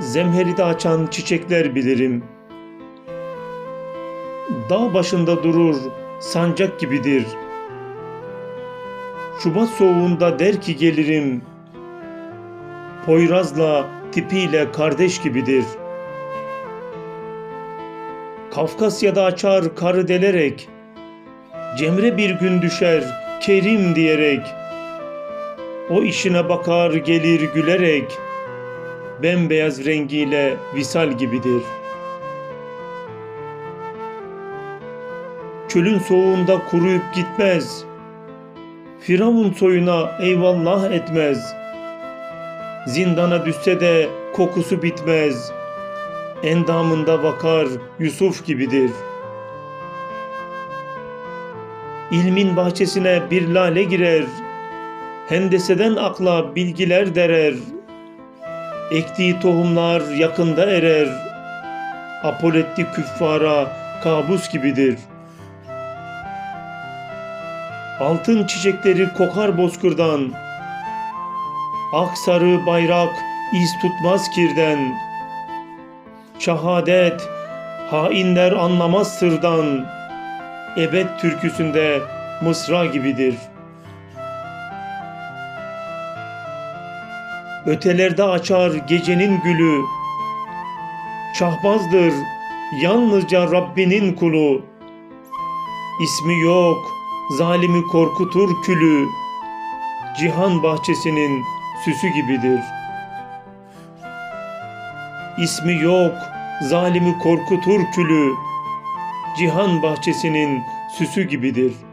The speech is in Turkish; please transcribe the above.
zemheride açan çiçekler bilirim. Dağ başında durur, sancak gibidir. Şubat soğuğunda der ki gelirim. Poyraz'la tipiyle kardeş gibidir. Kafkasya'da açar karı delerek, Cemre bir gün düşer kerim diyerek, o işine bakar gelir gülerek, bembeyaz rengiyle visal gibidir. Çölün soğuğunda kuruyup gitmez, Firavun soyuna eyvallah etmez. Zindana düşse de kokusu bitmez. Endamında vakar Yusuf gibidir. İlmin bahçesine bir lale girer. Hendeseden akla bilgiler derer. Ektiği tohumlar yakında erer. Apoletti küffara kabus gibidir. Altın çiçekleri kokar bozkırdan. Ak sarı bayrak iz tutmaz kirden. Şahadet hainler anlamaz sırdan. Ebed türküsünde mısra gibidir. Ötelerde açar gecenin gülü. Şahbazdır yalnızca Rabbinin kulu. İsmi yok, zalimi korkutur külü. Cihan bahçesinin süsü gibidir. İsmi yok, zalimi korkutur külü. Cihan bahçesinin süsü gibidir.''